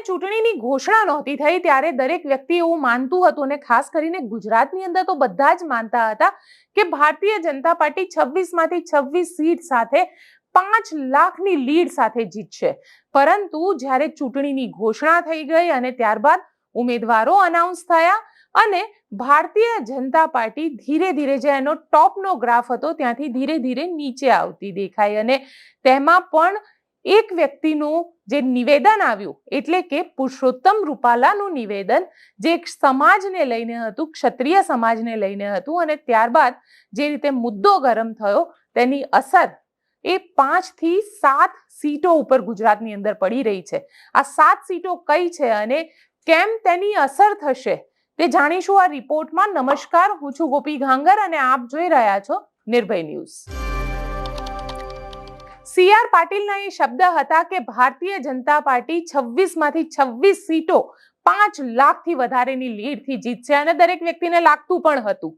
ચૂંટણીની ઘોષણા નહોતી થઈ, ત્યારે દરેક વ્યક્તિ એવું માનતું હતું અને ખાસ કરીને ગુજરાતની અંદર તો બધા જ માનતા હતા કે ભારતીય જનતા પાર્ટી છવ્વીસમાંથી છવ્વીસ સીટ સાથે પાંચ લાખની લીડ સાથે જીતશે. પરંતુ જ્યારે ચૂંટણીની ઘોષણા થઈ ગઈ અને ત્યારબાદ ઉમેદવારો અનાઉન્સ થયા અને ભારતીય જનતા પાર્ટી ધીરે ધીરે જે એનો ટોપનો ગ્રાફ હતો, ત્યાંથી ધીરે ધીરે નીચે આવતી દેખાઈ અને તેમાં પણ એક વ્યક્તિનું જે નિવેદન આવ્યું, એટલે કે પુરુષોત્તમ રૂપાલાનું નિવેદન, જે સમાજને લઈને હતું, ક્ષત્રિય સમાજને લઈને હતું અને ત્યારબાદ જે રીતે મુદ્દો ગરમ થયો, તેની અસર એ પાંચથી સાત સીટો ઉપર ગુજરાતની અંદર પડી રહી છે. આ સાત સીટો કઈ છે અને કેમ તેની અસર થશે, તે જાણીશું આ રિપોર્ટમાં. નમસ્કાર, હું છું ગોપી ઘાંગર અને આપ જોઈ રહ્યા છો નિર્ભય ન્યૂઝ. સી આર પાટીલના એ શબ્દ હતા કે ભારતીય જનતા પાર્ટી છવ્વીસમાંથી છવ્વીસ સીટો પાંચ લાખથી વધારેની લીડથી જીતશે અને દરેક વ્યક્તિને લાગતું પણ હતું.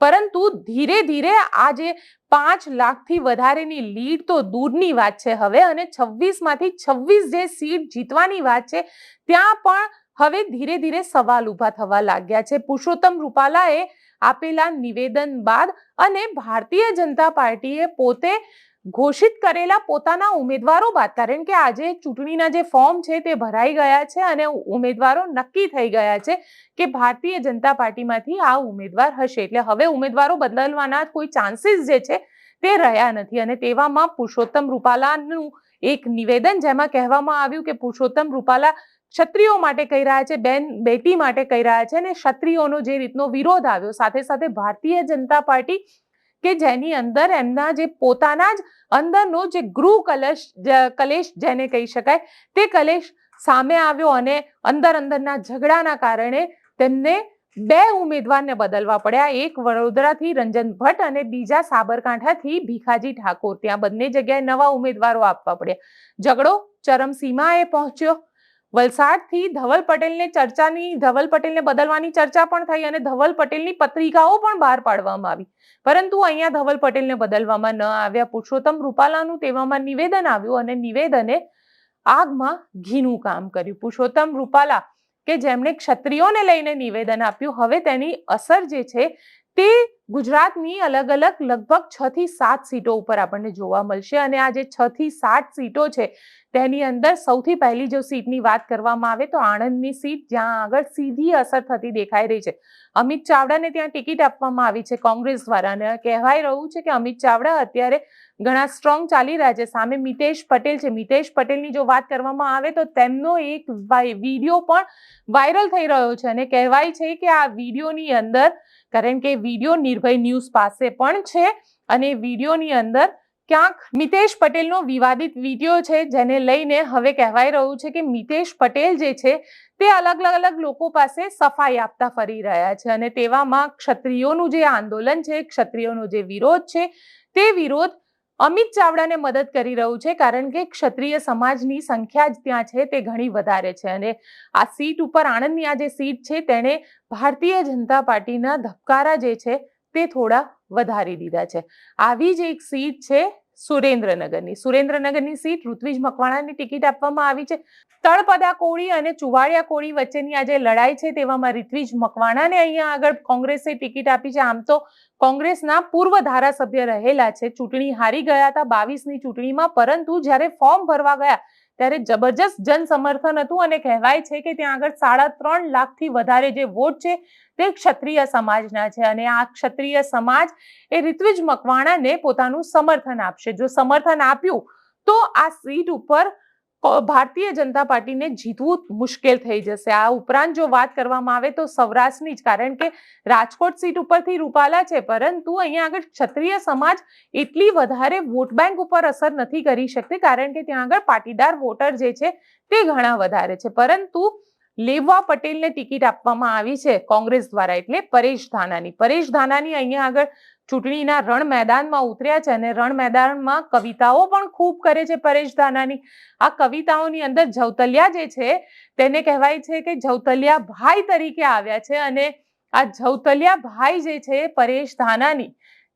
પરંતુ ધીરે ધીરે આજે પાંચ લાખથી વધારેની લીડ તો દૂરની વાત છે હવે અને છવ્વીસમાંથી છવ્વીસ જે સીટ જીતવાની વાત છે, ત્યાં પણ હવે ધીરે ધીરે સવાલ ઊભા થવા લાગ્યા છે. પુરુષોત્તમ રૂપાલાએ આપેલા નિવેદન બાદ અને ભારતીય જનતા પાર્ટીએ પોતે ઘોષિત કરેલા પોતાના ઉમેદવારો બાદ, કારણ કે આજે ચૂંટણીના જે ફોર્મ છે તે ભરાઈ ગયા છે અને ઉમેદવારો નક્કી થઈ ગયા છે કે ભારતીય જનતા પાર્ટીમાંથી આ ઉમેદવાર હશે. એટલે હવે ઉમેદવારો બદલવાના કોઈ ચાન્સીસ જે છે તે રહ્યા નથી અને તેવામાં પુરુષોત્તમ રૂપાલાનું એક નિવેદન જેમાં કહેવામાં આવ્યું કે પુરુષોત્તમ રૂપાલા ક્ષત્રિયો માટે કહી રહ્યા છે, બેન બેટી માટે કહી રહ્યા છે અને ક્ષત્રિયોનો જે રીતનો વિરોધ આવ્યો, સાથે સાથે ભારતીય જનતા પાર્ટી કે જેની અંદર એમના જે પોતાના જ અંદરનો જે ગૃહ કલશ કલેશ જેને કહી શકાય, તે કલેશ સામે આવ્યો અને અંદર અંદરના ઝઘડાના કારણે તેમને બે ઉમેદવારને બદલવા પડ્યા. એક વડોદરાથી રંજન ભટ્ટ અને બીજા સાબરકાંઠાથી ભીખાજી ઠાકોર. ત્યાં બંને જગ્યાએ નવા ઉમેદવારો આપવા પડ્યા. ઝઘડો ચરમસીમાએ પહોંચ્યો. વલસાડથી ધવલ પટેલને ચર્ચાની, ધવલ પટેલને બદલવાની ચર્ચા પણ થઈ અને ધવલ પટેલની પત્રિકાઓ પણ બહાર પાડવામાં આવી. પરંતુ અહીંયા ધવલ પટેલને બદલવામાં ન આવ્યા. પુરુષોત્તમ રૂપાલાનું તેવામાં નિવેદન આવ્યું અને નિવેદને આગમાં ઘીનું કામ કર્યું. પુરુષોત્તમ રૂપાલા કે જેમણે ક્ષત્રિયોને લઈને નિવેદન આપ્યું, હવે તેની અસર જે છે તે ગુજરાતની અલગ અલગ લગભગ છ થી સાત સીટો ઉપર આપણને જોવા મળશે અને આ જે છ થી સાત સીટો છે, તેની અંદર સૌથી પહેલી જો સીટની વાત કરવામાં આવે તો આણંદની સીટ, જ્યાં આગળ સીધી અસર થતી દેખાઈ રહી છે. અમિત ચાવડાને ત્યાં ટિકિટ આપવામાં આવી છે કોંગ્રેસ દ્વારા અને કહેવાય રહ્યું છે કે અમિત ચાવડા અત્યારે ઘણા સ્ટ્રોંગ ચાલી રહ્યા છે. સામે મિતેશ પટેલ છે. મિતેશ પટેલની જો વાત કરવામાં આવે તો તેમનો એક વીડિયો પણ વાયરલ થઈ રહ્યો છે અને કહેવાય છે કે આ વિડીયોની અંદર, કારણ કે વીડિયો નિર્ભય ન્યૂઝ પાસે પણ છે અને વિડીયોની અંદર ક્યાંક મિતેશ પટેલનો વિવાદિત વીડિયો છે, જેને લઈને હવે કહેવાય રહ્યું છે કે મિતેશ પટેલ જે છે, તે અલગ અલગ લોકો પાસે સફાઈ આપતા ફરી રહ્યા છે અને તેવામાં ક્ષત્રિયોનું જે આંદોલન છે, ક્ષત્રિયોનો જે વિરોધ છે, તે વિરોધ અમિત ચાવડાને મદદ કરી રહ્યું છે કારણ કે ક્ષત્રિય સમાજની સંખ્યા જ ત્યાં છે, તે ઘણી વધારે છે અને આ સીટ ઉપર આણંદની આ જે સીટ છે, તેણે ભારતીય જનતા પાર્ટીના ધબકારા જે છે તે થોડા વધારી દીધા છે. આવી જ એક સીટ છે સુરેન્દ્રનગરની. સુરેન્દ્રનગરની સીટ ઋત્વિજ મકવાણાની ટિકિટ આપવામાં આવી છે. તળપદા કોળી અને ચુવાડિયા કોળી વચ્ચેની આજે લડાઈ છે તેવામાં ઋત્વિજ મકવાણાને અહીંયા આગળ કોંગ્રેસે ટિકિટ આપી છે. આમ તો કોંગ્રેસના પૂર્વ ધારાસભ્ય રહેલા છે. ચૂંટણી હારી ગયા હતા. બાવીસની ચૂંટણીમાં પરંતુ જ્યારે ફોર્મ ભરવા ગયા ત્યારે જબરજસ્ત જન સમર્થન હતું અને કહેવાય છે કે ત્યાં આગળ સાડા ત્રણ લાખથી વધારે જે વોટ છે તે ક્ષત્રિય સમાજના છે અને આ ક્ષત્રિય સમાજ એ ઋત્વિજ મકવાણાને પોતાનું સમર્થન આપશે. જો સમર્થન આપ્યું તો આ સીટ ઉપર ભારતીય જનતા પાર્ટીને જીતવું મુશ્કેલ થઈ જશે. આ ઉપરાંત જો વાત કરવામાં આવે તો સૌરાષ્ટ્રની જ, કારણ કે રાજકોટ સીટ ઉપરથી રૂપાલા છે, પરંતુ અહીંયા આગળ ક્ષત્રિય સમાજ એટલી વધારે વોટ બેંક ઉપર અસર નથી કરી શકતી, કારણ કે ત્યાં આગળ પાટીદાર વોટર જે છે તે ઘણા વધારે છે. પરંતુ લેવા પટેલને ટિકિટ આપવામાં આવી છે કોંગ્રેસ દ્વારા એટલે પરેશ ધાનાની. પરેશ ધાનાની અહીંયા આગળ ચૂંટણીના રણ મેદાનમાં ઉતર્યા છે અને રણ મેદાનમાં કવિતાઓ પણ ખૂબ કરે છે પરેશ ધાનાની. આ કવિતાઓની અંદર જવતલિયા જે છે, તેને કહેવાય છે કે જવતલિયા ભાઈ તરીકે આવ્યા છે અને આ જવતલિયા ભાઈ જે છે પરેશ ધાનાની,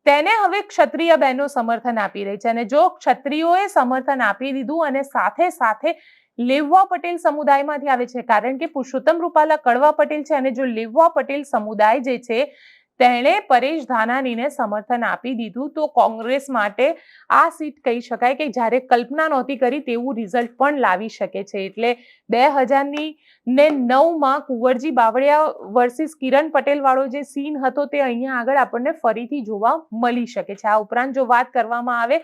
તેને હવે ક્ષત્રિય બહેનો સમર્થન આપી રહી છે અને જો ક્ષત્રિયોએ સમર્થન આપી દીધું અને સાથે સાથે લેવવા પટેલ સમુદાયમાંથી આવે છે. કારણ કે પુરુષોત્તમ રૂપાલા કડવા પટેલ છે અને જો લેવવા પટેલ સમુદાય જે છે તેણે પરેશ ધાનાણીને સમર્થન આપી દીધું. તો કોંગ્રેસ માટે આ સીટ કહી શકાય કે જ્યારે કલ્પના નહોતી કરી તેવું રિઝલ્ટ પણ લાવી શકે છે. એટલે બે હજારની ને નવમાં કુંવરજી બાવળિયા વર્સિસ કિરણ પટેલવાળો જે સીન હતો તે અહીંયા આગળ આપણને ફરીથી જોવા મળી શકે છે. આ ઉપરાંત જો વાત કરવામાં આવે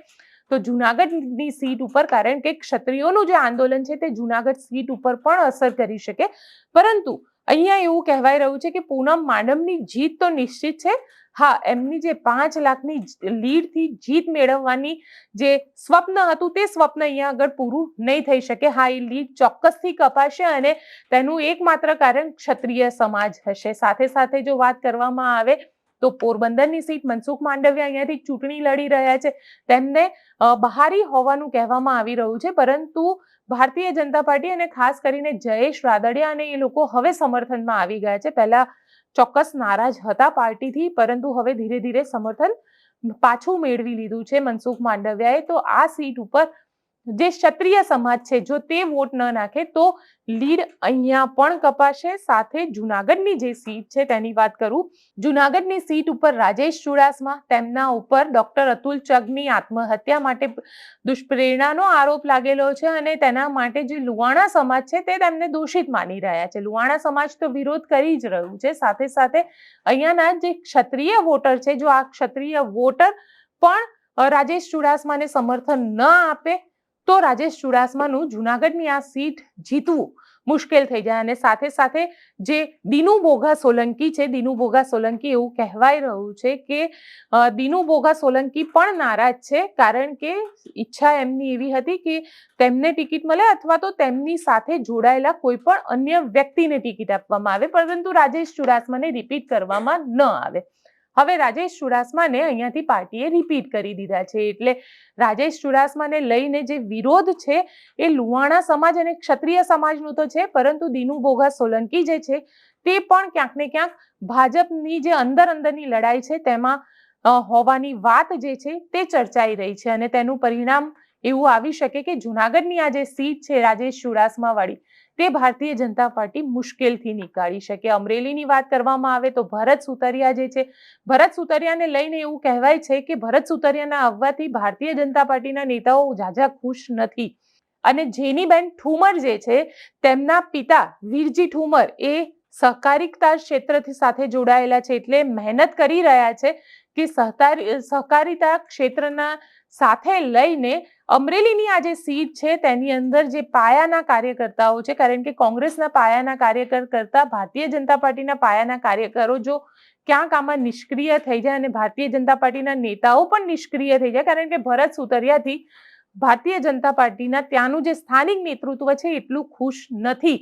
તો જુનાગઢની સીટ ઉપર, કારણ કે ક્ષત્રિયોનું જે આંદોલન છે તે જુનાગઢ સીટ ઉપર પણ અસર કરી શકે. પરંતુ અહીંયા એવું કહેવાય રહ્યું છે કે પૂનમ માડમની જીત તો નિશ્ચિત છે. હા, એમની જે પાંચ લાખની લીડથી જીત મેળવવાની જે સ્વપ્ન હતું તે સ્વપ્ન અહીંયા આગળ પૂરું નહીં થઈ શકે. હા, એ લીડ ચોક્કસથી કપાશે અને તેનું એકમાત્ર કારણ ક્ષત્રિય સમાજ હશે. સાથે સાથે જો વાત કરવામાં આવે તો પોરબંદરની સીટ મનસુખ માંડવિયા અહીંયાથી ચૂંટણી લડી રહ્યા છે. તેમને બહારી હોવાનું કહેવામાં આવી રહ્યું છે, પરંતુ ભારતીય જનતા પાર્ટી અને ખાસ કરીને જયેશ રાદડિયા અને એ લોકો હવે સમર્થનમાં આવી ગયા છે. પહેલા ચોક્કસ નારાજ હતા પાર્ટીથી, પરંતુ હવે ધીરે ધીરે સમર્થન પાછું મેળવી લીધું છે મનસુખ માંડવિયાએ. તો આ સીટ ઉપર જે ક્ષત્રિય સમાજ છે, જો તે વોટ ન નાખે, તો લીડ અહીંયા પણ કપાશે. સાથે જુનાગઢની જે સીટ છે, તેની વાત કરું. જુનાગઢની સીટ ઉપર રાજેશ ચુડાસમા, તેમના ઉપર ડોક્ટર અતુલ ચગની આત્મહત્યા માટે દુષ્પ્રેરણાનો આરોપ લાગેલો છે અને તેના માટે જે લુવાણા સમાજ છે, તે તેમને દોષિત માની રહ્યા છે. લુવાણા સમાજ તો વિરોધ કરી જ રહ્યું છે. સાથે સાથે અહીંયાના જે ક્ષત્રિય વોટર છે, જો આ ક્ષત્રિય વોટર પણ રાજેશ ચુડાસમાને સમર્થન ન આપે તો રાજેશ ચુડાસમાનું જુનાગઢની આ સીટ જીતવું મુશ્કેલ થઈ જાય અને સાથે સાથે જે દીનુ બોઘા સોલંકી છે, દીનુ બોઘા સોલંકી એવું કહેવાય રહ્યું છે કે દીનુ બોઘા સોલંકી પણ નારાજ છે કારણ કે ઈચ્છા એમની એવી હતી કે તેમને ટિકિટ મળે અથવા તો તેમની સાથે જોડાયેલા કોઈ પણ અન્ય વ્યક્તિને ટિકિટ આપવામાં આવે, પરંતુ રાજેશ ચુડાસમાને રિપીટ કરવામાં ન આવે. હવે રાજેશ ચુડાસમાને અહીંયાથી પાર્ટીએ રિપીટ કરી દીધા છે. એટલે રાજેશ ચુડાસમાને લઈને જે વિરોધ છે, એ લુવાણા સમાજ અને ક્ષત્રિય સમાજનું તો છે, પરંતુ દીનુ બોગા સોલંકી જે છે, તે પણ ક્યાંક ને ક્યાંક ભાજપની જે અંદર અંદરની લડાઈ છે, તેમાં હોવાની વાત જે છે, તે ચર્ચાઈ રહી છે. અને તેનું પરિણામ એવું આવી શકે કે જુનાગઢની આ જે સીટ છે, રાજેશ ચુડાસમા તે ભારતીય જનતા પાર્ટી મુશ્કેલથી નીકાળી શકે. અમરેલીની વાત કરવામાં આવે તો ભરત સુતરિયા જે છે, ભરત સુતરિયાને લઈને એવું કહેવાય છે કે ભરત સુતરિયાના આવવાથી ભારતીય જનતા પાર્ટીના નેતાઓ ઝાઝા ખુશ નથી. અને જેનીબેન ઠુમર જે છે, તેમના પિતા વીરજી ઠુમર એ સહકારિતા ક્ષેત્રથી સાથે જોડાયેલા છે. એટલે મહેનત કરી રહ્યા છે કે સહકારી, સહકારિતા ક્ષેત્રના સાથે લઈને અમરેલીની આ જે સીટ છે તેની અંદર જે પાયાના કાર્યકર્તાઓ છે, કારણ કે કોંગ્રેસના પાયાના કાર્યકર કરતા ભારતીય જનતા પાર્ટીના પાયાના કાર્યકરો જો ક્યાંક આમાં નિષ્ક્રિય થઈ જાય અને ભારતીય જનતા પાર્ટીના નેતાઓ પણ નિષ્ક્રિય થઈ જાય, કારણ કે ભરત સુતરિયાથી ભારતીય જનતા પાર્ટીના ત્યાંનું જે સ્થાનિક નેતૃત્વ છે એટલું ખુશ નથી.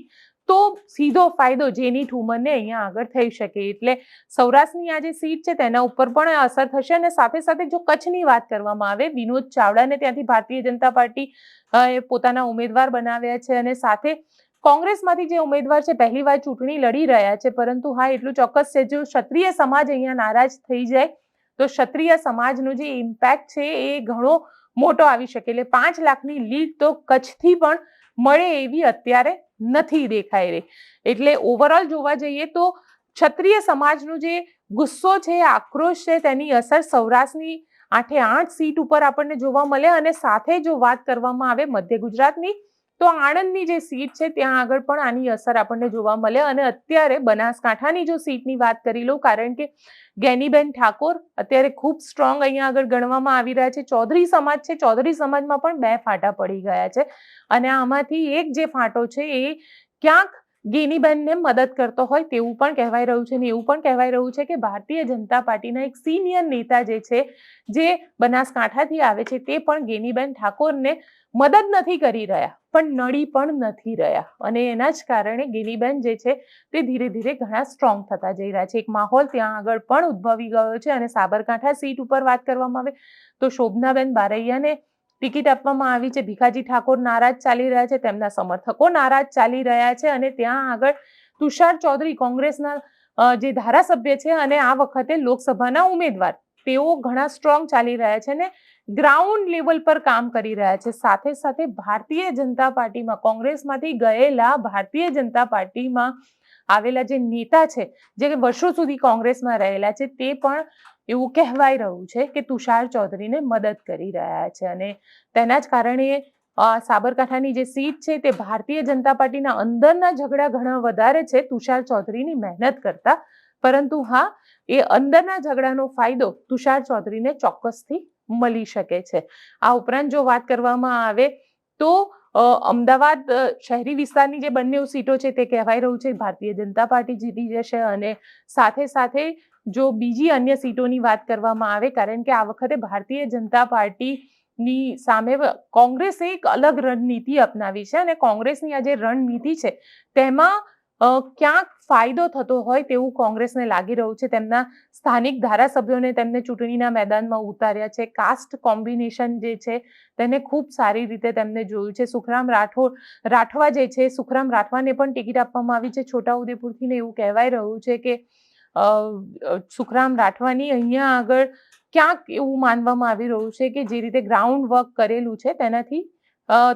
તો સીધો ફાયદો જેની ઠુમરને અહીંયા આગળ થઈ શકે. એટલે સૌરાષ્ટ્રની આ જે સીટ છે તેના ઉપર પણ અસર થશે અને સાથે સાથે જો કચ્છની વાત કરવામાં આવે, વિનોદ ચાવડાને ત્યાંથી ભારતીય જનતા પાર્ટી એ પોતાના ઉમેદવાર બનાવ્યા છે અને સાથે કોંગ્રેસમાંથી જે ઉમેદવાર છે પહેલી વાર ચૂંટણી લડી રહ્યા છે, પરંતુ હા, એટલું ચોક્કસ છે, જો ક્ષત્રિય સમાજ અહીંયા નારાજ થઈ જાય, તો ક્ષત્રિય સમાજનો જે ઇમ્પેક્ટ છે એ ઘણો મોટો આવી શકે. એટલે પાંચ લાખની લીડ તો કચ્છથી પણ મળે એવી અત્યારે નથી દેખાઈ રહી. એટલે ઓવરઓલ જોવા જઈએ તો ક્ષત્રિય સમાજનું જે ગુસ્સો છે, આક્રોશ છે, તેની અસર સૌરાષ્ટ્રની આઠે આઠ સીટ ઉપર આપણને જોવા મળે અને સાથે જો વાત કરવામાં આવે મધ્ય ગુજરાતની તો આણંદની જે સીટ છે, ત્યાં આગળ પણ આની અસર આપણને જોવા મળે અને અત્યારે બનાસકાંઠાની જો સીટની વાત કરી લઉં, કારણ કે ગેનીબેન ઠાકોર અત્યારે ખૂબ સ્ટ્રોંગ અહીંયા આગળ ગણવામાં આવી રહ્યા છે. ચૌધરી સમાજ છે, ચૌધરી સમાજમાં પણ બે ફાટા પડી ગયા છે અને આમાંથી એક જે ફાંટો છે, એ ક્યાંક ગેનીબેનને મદદ કરતો હોય તેવું પણ કહેવાય રહ્યું છે ને એવું પણ કહેવાય રહ્યું છે કે ભારતીય જનતા પાર્ટીના એક સિનિયર નેતા જે છે, જે બનાસકાંઠાથી આવે છે, તે પણ ગેનીબેન ઠાકોરને મદદ નથી કરી રહ્યા, પણ નડી પણ નથી રહ્યા. અને એના જ કારણે ગિલીબેન જે છે તે ધીરે ધીરે ઘણા સ્ટ્રોંગ થતા જઈ રહ્યા છે. એક માહોલ ત્યાં આગળ પણ ઉદ્ભવી ગયો છે અને સાબરકાંઠા સીટ ઉપર વાત કરવામાં આવે તો શોભનાબેન બારૈયાને ટિકિટ આપવામાં આવી છે. ભીખાજી ઠાકોર નારાજ ચાલી રહ્યા છે, તેમના સમર્થકો નારાજ ચાલી રહ્યા છે અને ત્યાં આગળ તુષાર ચૌધરી કોંગ્રેસના જે ધારાસભ્ય છે અને આ વખતે લોકસભાના ઉમેદવાર, તેઓ ઘણા સ્ટ્રોંગ ચાલી રહ્યા છે ને ગ્રાઉન્ડ લેવલ પર કામ કરી રહ્યા છે. સાથે સાથે ભારતીય જનતા પાર્ટીમાં, કોંગ્રેસમાંથી ગયેલા ભારતીય જનતા પાર્ટીમાં આવેલા જે નેતા છે, જે વર્ષો સુધી કોંગ્રેસમાં રહેલા છે, તે પણ એવું કહેવાય રહ્યું છે કે તુષાર ચૌધરીને મદદ કરી રહ્યા છે. અને તેના જ કારણે સાબરકાંઠાની જે સીટ છે તે ભારતીય જનતા પાર્ટીના અંદરના ઝઘડા ઘણા વધારે છે. તુષાર ચૌધરીની મહેનત કરતા. પરંતુ હા, એ અંદરના ઝઘડાનો ફાયદો તુષાર ચૌધરીને ચોક્કસથી મળી શકે છે. આ ઉપરાંત જો વાત કરવામાં આવે તો અમદાવાદ શહેરી વિસ્તારની જે બંને સીટો છે તે કહેવાય રહ્યું છે. ભારતીય જનતા પાર્ટી જીતી જશે અને સાથે સાથે જો બીજી અન્ય સીટોની વાત કરવામાં આવે, કારણ કે આ વખતે ભારતીય જનતા પાર્ટીની સામે કોંગ્રેસે એક અલગ રણનીતિ અપનાવી છે અને કોંગ્રેસની આ જે રણનીતિ છે, તેમાં ક્યાંક ફાયદો થતો હોય તેવું કોંગ્રેસને લાગી રહ્યું છે. તેમના સ્થાનિક ધારાસભ્યોને તેમને ચૂંટણીના મેદાનમાં ઉતાર્યા છે. કાસ્ટ કોમ્બિનેશન જે છે તેને ખૂબ સારી રીતે તેમને જોયું છે. સુખરામ રાઠોડ, રાઠવા જે છે, સુખરામ રાઠવાને પણ ટિકિટ આપવામાં આવી છે. છોટાઉદેપુરથી ને એવું કહેવાય રહ્યું છે કે સુખરામ રાઠવાની અહીંયા આગળ ક્યાંક એવું માનવામાં આવી રહ્યું છે કે જે રીતે ગ્રાઉન્ડ વર્ક કરેલું છે તેનાથી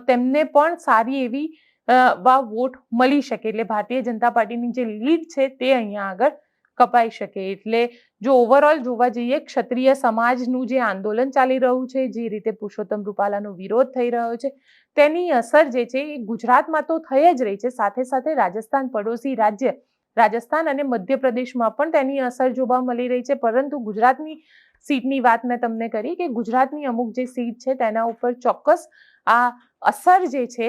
તેમને પણ સારી એવી વા વોટ મળી શકે એટલે ભારતીય જનતા પાર્ટીની જે લીડ છે તે અહીંયા આગળ કપાઈ શકે. એટલે જો ઓવરઓલ જોવા જઈએ, ક્ષત્રિય સમાજનું જે આંદોલન ચાલી રહ્યું છે, જે રીતે પુરુષોત્તમ રૂપાલાનો વિરોધ થઈ રહ્યો છે, તેની અસર જે છે એ ગુજરાતમાં તો થઈ જ રહી છે. સાથે સાથે રાજસ્થાન પડોશી રાજ્ય, રાજસ્થાન અને મધ્યપ્રદેશમાં પણ તેની અસર જોવા મળી રહી છે. પરંતુ ગુજરાતની સીટની વાત મેં તમને કરી કે ગુજરાતની અમુક જે સીટ છે તેના ઉપર ચોક્કસ આ અસર જે છે